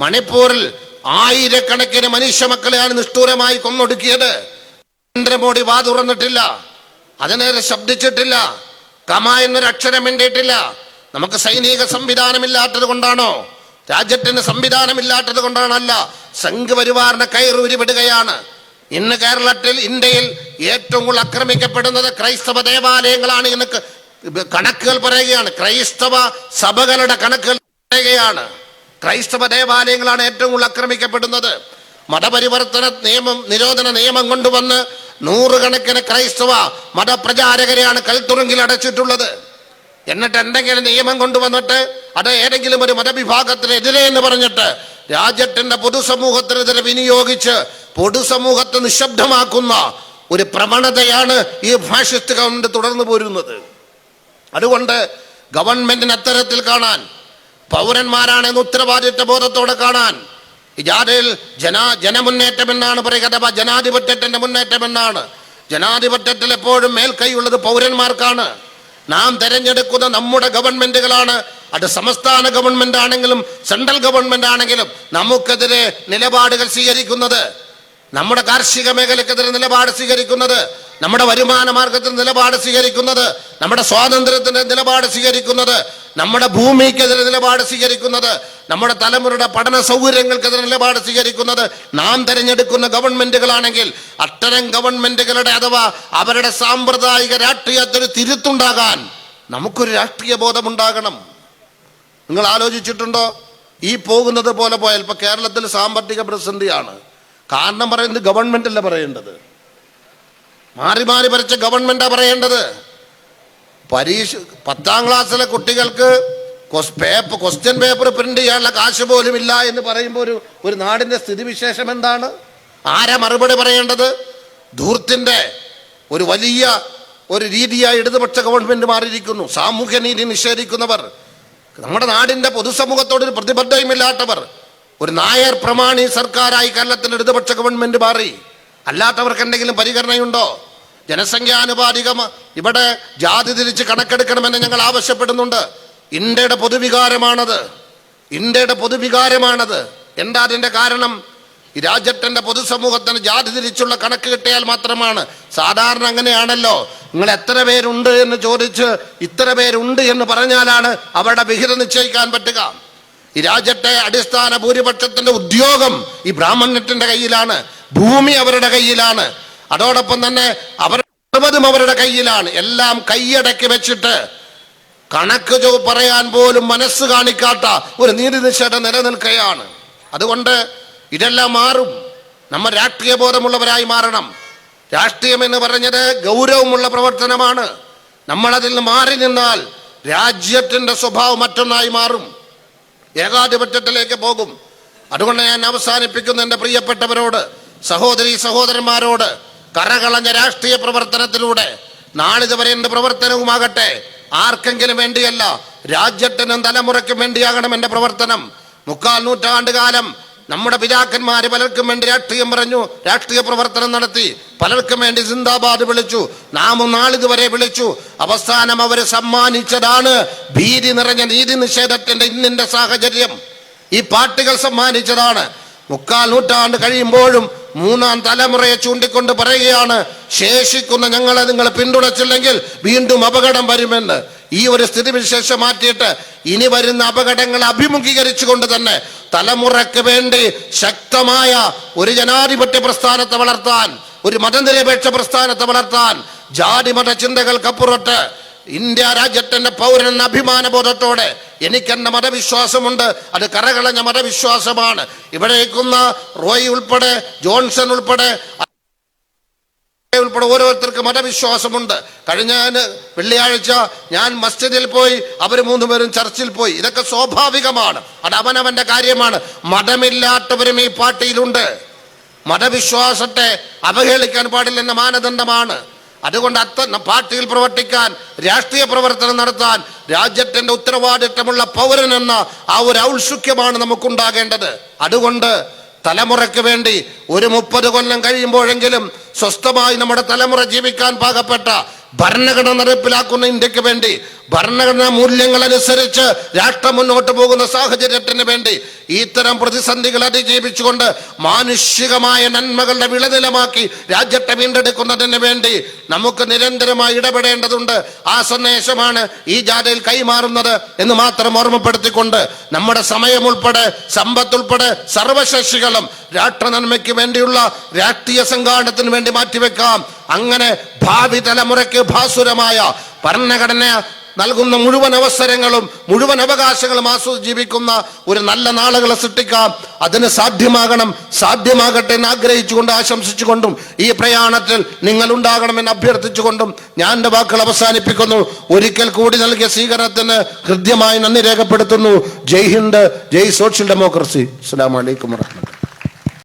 മണിപ്പൂരിൽ ആയിരക്കണക്കിന് മനുഷ്യ മക്കളെയാണ് നിഷ്ഠൂരമായി കൊന്നൊടുക്കിയത്. നരേന്ദ്രമോദി വാ തുറന്നിട്ടില്ല. അതിനേരെ ശബ്ദിച്ചിട്ടില്ല. കമ എന്നൊരു അക്ഷരം മിണ്ടിയിട്ടില്ല. നമുക്ക് സൈനിക സംവിധാനമില്ലാത്തത് കൊണ്ടാണോ? രാജ്യത്തിന് സംവിധാനമില്ലാത്തത് കൊണ്ടാണല്ല. സംഘപരിവാറിനെ കയറൂരി വിടുകയാണ് ഇന്ന് കേരളത്തിൽ ഇന്ത്യയിൽ ഏറ്റവും കൂടുതൽ ആക്രമിക്കപ്പെടുന്നത് ക്രൈസ്തവ ദേവാലയങ്ങളാണ് ഇന്ന് കണക്കുകൾ പറയുകയാണ്. ക്രൈസ്തവ സഭകളുടെ കണക്കുകൾ പറയുകയാണ്. ക്രൈസ്തവ ദേവാലയങ്ങളാണ് ഏറ്റവും കൂടുതൽ ആക്രമിക്കപ്പെടുന്നത്. മതപരിവർത്തന നിയമം നിരോധന നിയമം കൊണ്ടുവന്ന് നൂറുകണക്കിന് ക്രൈസ്തവ മതപ്രചാരകരെയാണ് കൽത്തുറുങ്കിൽ അടച്ചിട്ടുള്ളത്. എന്നിട്ട് എന്തെങ്കിലും നിയമം കൊണ്ടുവന്നിട്ട് അത് ഏതെങ്കിലും ഒരു മതവിഭാഗത്തിനെതിരെ എന്ന് പറഞ്ഞിട്ട് രാജ്യത്തിന്റെ പൊതുസമൂഹത്തിനെതിരെ വിനിയോഗിച്ച് പൊതുസമൂഹത്തെ നിശബ്ദമാക്കുന്ന ഒരു പ്രവണതയാണ് ഈ ഫാഷിസ്റ്റ് ഗവൺമെന്റ് തുടർന്നു പോരുന്നത്. അതുകൊണ്ട് ഗവൺമെന്റിന് അത്തരത്തിൽ കാണാൻ പൗരന്മാരാണെന്ന് ഉത്തരവാദിത്വ ബോധത്തോടെ കാണാൻ. ഇജാദിൽ ജന ജനാ ജനമുന്നേറ്റം എന്നാണ് പറയുക ജനാധിപത്യത്തിന്റെ മുന്നേറ്റം എന്നാണ് ജനാധിപത്യത്തിൽ എപ്പോഴും മേൽക്കൈയുള്ളത് പൗരന്മാർക്കാണ്. നാം തെരഞ്ഞെടുക്കുന്ന നമ്മുടെ ഗവൺമെന്റുകളാണ്. അത് സംസ്ഥാന ഗവൺമെന്റ് ആണെങ്കിലും സെൻട്രൽ ഗവൺമെന്റ് ആണെങ്കിലും നമുക്കെതിരെ നിലപാടുകൾ സ്വീകരിക്കുന്നത്. നമ്മുടെ കാർഷിക മേഖലക്കെതിരെ നിലപാട് സ്വീകരിക്കുന്നത് നമ്മുടെ വരുമാന മാർഗത്തിന് നിലപാട് സ്വീകരിക്കുന്നത് നമ്മുടെ സ്വാതന്ത്ര്യത്തിന്റെ നിലപാട് സ്വീകരിക്കുന്നത് നമ്മുടെ ഭൂമിക്കെതിരെ നിലപാട് സ്വീകരിക്കുന്നത് നമ്മുടെ തലമുറയുടെ പഠന സൗകര്യങ്ങൾക്കെതിരെ നിലപാട് സ്വീകരിക്കുന്നത് നാം തിരഞ്ഞെടുക്കുന്ന ഗവൺമെന്റുകളാണെങ്കിൽ അത്തരം ഗവൺമെന്റുകളുടെ അഥവാ അവരുടെ സാമ്പ്രദായിക രാഷ്ട്രീയത്തിന് തിരുത്തുണ്ടാകാൻ നമുക്കൊരു രാഷ്ട്രീയ ബോധമുണ്ടാകണം. നിങ്ങൾ ആലോചിച്ചിട്ടുണ്ടോ? ഈ പോകുന്നത് പോലെ പോയാൽ ഇപ്പൊ കേരളത്തിൽ സാമ്പത്തിക പ്രതിസന്ധിയാണ്. കാരണം പറയുന്നത് ഗവൺമെന്റ് അല്ല പറയേണ്ടത്. മാറി മാറി വരച്ച ഗവൺമെന്റാ പറയേണ്ടത്. പരീക്ഷ പത്താം ക്ലാസ്സിലെ കുട്ടികൾക്ക് പേപ്പർ ക്വസ്റ്റ്യൻ പേപ്പർ പ്രിന്റ് ചെയ്യാനുള്ള കാശ് പോലും ഇല്ല എന്ന് പറയുമ്പോൾ ഒരു ഒരു നാടിന്റെ സ്ഥിതിവിശേഷം എന്താണ്? ആരാ മറുപടി പറയേണ്ടത്? ധൂർത്തിന്റെ ഒരു വലിയ ഒരു രീതിയായി ഇടതുപക്ഷ ഗവൺമെന്റ് മാറിയിരിക്കുന്നു. സാമൂഹ്യ നീതി നിഷേധിക്കുന്നവർ നമ്മുടെ നാടിന്റെ പൊതുസമൂഹത്തോട് ഒരു പ്രതിബദ്ധതയുമില്ലാത്തവർ ഒരു നായർ പ്രമാണി സർക്കാരായി കേരളത്തിൽ ഇടതുപക്ഷ ഗവൺമെന്റ് മാറി. അല്ലാത്തവർക്ക് എന്തെങ്കിലും പരിഗണനയുണ്ടോ? ജനസംഖ്യാനുപാതികം ഇവിടെ ജാതി തിരിച്ച് കണക്കെടുക്കണമെന്ന് ഞങ്ങൾ ആവശ്യപ്പെടുന്നുണ്ട്. ഇന്ത്യയുടെ പൊതുവികാരമാണത്. ഇന്ത്യയുടെ പൊതുവികാരമാണത്. എന്താ അതിന്റെ കാരണം? ഈ രാജ്യത്തിന്റെ പൊതുസമൂഹത്തിന് ജാതി തിരിച്ചുള്ള കണക്ക് കിട്ടിയാൽ മാത്രമാണ്. സാധാരണ അങ്ങനെയാണല്ലോ. നിങ്ങൾ എത്ര പേരുണ്ട് എന്ന് ചോദിച്ച് ഇത്ര പേരുണ്ട് എന്ന് പറഞ്ഞാലാണ് അവരുടെ വിഹിതം നിശ്ചയിക്കാൻ പറ്റുക. ഈ രാജ്യത്തെ അടിസ്ഥാന ഭൂരിപക്ഷത്തിന്റെ ഉദ്യോഗം ഈ ബ്രാഹ്മണ്യത്തിന്റെ കയ്യിലാണ് ഭൂമി അവരുടെ കയ്യിലാണ്. അതോടൊപ്പം തന്നെ അവർ അവരുടെ കയ്യിലാണ്. എല്ലാം കൈയടക്കി വെച്ചിട്ട് കണക്ക് ചോ പറയാൻ പോലും മനസ്സ് കാണിക്കാത്ത ഒരു നീതി നിഷേധം നിലനിൽക്കുകയാണ്. അതുകൊണ്ട് ഇതെല്ലാം മാറും. നമ്മൾ രാഷ്ട്രീയ ബോധമുള്ളവരായി മാറണം. രാഷ്ട്രീയം എന്ന് പറഞ്ഞത് ഗൗരവമുള്ള പ്രവർത്തനമാണ്. നമ്മളതിൽ മാറി നിന്നാൽ രാജ്യത്തിന്റെ സ്വഭാവം മറ്റൊന്നായി മാറും. ഏകാധിപത്യത്തിലേക്ക് പോകും. അതുകൊണ്ട് ഞാൻ അവസാനിപ്പിക്കുന്ന എന്റെ പ്രിയപ്പെട്ടവരോട് സഹോദരി സഹോദരന്മാരോട് കരകളഞ്ഞ രാഷ്ട്രീയ പ്രവർത്തനത്തിലൂടെ. നാളിതുവരെ എന്റെ പ്രവർത്തനവുമാകട്ടെ ആർക്കെങ്കിലും വേണ്ടിയല്ല രാജ്യത്തിനും തലമുറയ്ക്കും വേണ്ടിയാകണം എന്റെ പ്രവർത്തനം. മുക്കാൽ നൂറ്റാണ്ട് കാലം നമ്മുടെ പിതാക്കന്മാര് പലർക്കും വേണ്ടി രാഷ്ട്രീയം പറഞ്ഞു രാഷ്ട്രീയ പ്രവർത്തനം നടത്തി പലർക്കും വേണ്ടി സിന്ദാബാദ് വിളിച്ചു നാമും നാളിതുവരെ വിളിച്ചു. അവസാനം അവരെ സമ്മാനിച്ചതാണ് ഭീതി നിറഞ്ഞ നീതി നിഷേധത്തിന്റെ ഇന്നിന്റെ സാഹചര്യം. ഈ പാർട്ടികൾ സമ്മാനിച്ചതാണ്. മുക്കാൽ നൂറ്റാണ്ട് കഴിയുമ്പോഴും മൂന്നാം തലമുറയെ ചൂണ്ടിക്കൊണ്ട് പറയുകയാണ് ശേഷിക്കുന്ന ഞങ്ങളെ നിങ്ങൾ പിന്തുണച്ചില്ലെങ്കിൽ വീണ്ടും അപകടം വരുമെന്ന്. ഈ ഒരു സ്ഥിതിവിശേഷം മാറ്റിയിട്ട് ഇനി വരുന്ന അപകടങ്ങളെ അഭിമുഖീകരിച്ചുകൊണ്ട് തന്നെ തലമുറയ്ക്ക് വേണ്ടി ശക്തമായ ഒരു ജനാധിപത്യ പ്രസ്ഥാനത്തെ വളർത്താൻ ഒരു മതനിരപേക്ഷ പ്രസ്ഥാനത്തെ വളർത്താൻ ജാതിമത ചിന്തകൾക്കപ്പുറത്ത് ഇന്ത്യ രാജ്യത്തിന്റെ പൗരൻ അഭിമാനബോധത്തോടെ എനിക്കെന്റെ മതവിശ്വാസമുണ്ട്. അത് കരകളഞ്ഞ മതവിശ്വാസമാണ്. ഇവിടേക്കുന്ന റോയ് ഉൾപ്പെടെ ജോൺസൺ ഉൾപ്പെടെ ഉൾപ്പെടെ ഓരോരുത്തർക്ക് മതവിശ്വാസമുണ്ട്. കഴിഞ്ഞ വെള്ളിയാഴ്ച ഞാൻ മസ്ജിദിൽ പോയി അവർ മൂന്നുപേരും ചർച്ചിൽ പോയി. ഇതൊക്കെ സ്വാഭാവികമാണ്. അത് അവനവന്റെ കാര്യമാണ്. മതമില്ലാത്തവരും ഈ പാർട്ടിയിലുണ്ട്. മതവിശ്വാസത്തെ അവഹേളിക്കാൻ പാടില്ലെന്ന മാനദണ്ഡമാണ്. അതുകൊണ്ട് അത്ത പാർട്ടിയിൽ പ്രവർത്തിക്കാൻ രാഷ്ട്രീയ പ്രവർത്തനം നടത്താൻ രാജ്യത്തിന്റെ ഉത്തരവാദിത്തമുള്ള പൗരൻ എന്ന ആ ഒരു ഔത്സുഖ്യമാണ് നമുക്കുണ്ടാകേണ്ടത്. അതുകൊണ്ട് തലമുറയ്ക്ക് വേണ്ടി ഒരു മുപ്പത് കൊല്ലം കഴിയുമ്പോഴെങ്കിലും സ്വസ്ഥമായി നമ്മുടെ തലമുറ ജീവിക്കാൻ പാകപ്പെട്ട ഭരണഘടന നടപ്പിലാക്കുന്ന ഇന്ത്യയ്ക്ക് വേണ്ടി ഭരണഘടനാ മൂല്യങ്ങൾ അനുസരിച്ച് രാഷ്ട്രം മുന്നോട്ട് പോകുന്ന സാഹചര്യത്തിന് വേണ്ടി ഇത്തരം പ്രതിസന്ധികൾ അതിജീവിച്ചുകൊണ്ട് മാനുഷികമായ നന്മകളുടെ വിളനിലമാക്കി രാജ്യത്തെ വീണ്ടെടുക്കുന്നതിന് വേണ്ടി നമുക്ക് നിരന്തരമായി ഇടപെടേണ്ടതുണ്ട്. ആ സന്ദേശമാണ് ഈ ജാഥയിൽ കൈമാറുന്നത് എന്ന് മാത്രം ഓർമ്മപ്പെടുത്തിക്കൊണ്ട് നമ്മുടെ സമയം ഉൾപ്പെടെ സമ്പത്ത് ഉൾപ്പെടെ സർവശേഷികളും രാഷ്ട്ര നന്മയ്ക്ക് വേണ്ടിയുള്ള രാഷ്ട്രീയ സംഘാടനത്തിന് വേണ്ടി മാറ്റിവെക്കാം. അങ്ങനെ ഭാവി തലമുറയ്ക്ക് ഭാസുരമായ ഭരണഘടന നൽകുന്ന മുഴുവൻ അവസരങ്ങളും മുഴുവൻ അവകാശങ്ങളും ആസ്വദിച്ച് ജീവിക്കുന്ന ഒരു നല്ല നാളുകളെ സൃഷ്ടിക്കാം. അതിന് സാധ്യമാകണം സാധ്യമാകട്ടെ എന്ന് ആഗ്രഹിച്ചുകൊണ്ട് ആശംസിച്ചുകൊണ്ടും ഈ പ്രയാണത്തിൽ നിങ്ങൾ ഉണ്ടാകണമെന്ന് അഭ്യർത്ഥിച്ചുകൊണ്ടും ഞാൻ എന്റെ വാക്കുകൾ അവസാനിപ്പിക്കുന്നു. ഒരിക്കൽ കൂടി നൽകിയ സ്വീകരണത്തിന് ഹൃദ്യമായി നന്ദി രേഖപ്പെടുത്തുന്നു. ജയ് ഹിന്ദ് ജയ് സോഷ്യൽ ഡെമോക്രസി. അസ്സലാമു അലൈക്കും വറഹ്മത്തുള്ളാഹി.